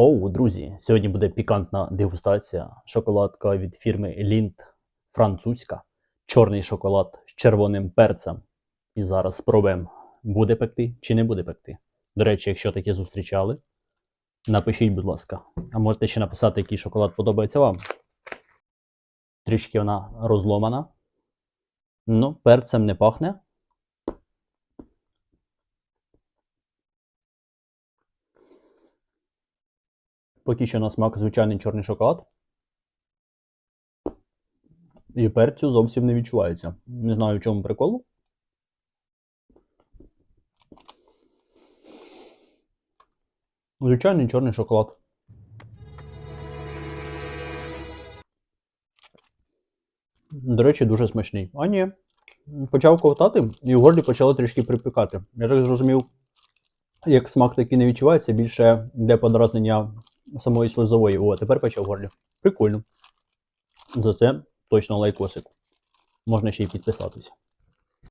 Оу, друзі, сьогодні буде пікантна дегустація. Шоколадка від фірми Lindt, французька, чорний шоколад з червоним перцем. І зараз спробуємо, буде пекти чи не буде пекти. До речі, якщо таке зустрічали, напишіть, будь ласка. А можете ще написати, який шоколад подобається вам. Трішки вона розломана. Ну, перцем не пахне. Поки що на смак звичайний чорний шоколад. І перцю зовсім не відчувається. Не знаю, в чому прикол. Звичайний чорний шоколад. До речі, дуже смачний. А ні. Почав ковтати і в горлі почало трішки припікати. Я так зрозумів, як смак такий не відчувається, більше йде подразнення самої слизової. О, тепер пече в горлі. Прикольно. За це точно лайкосик. Можна ще й підписатися.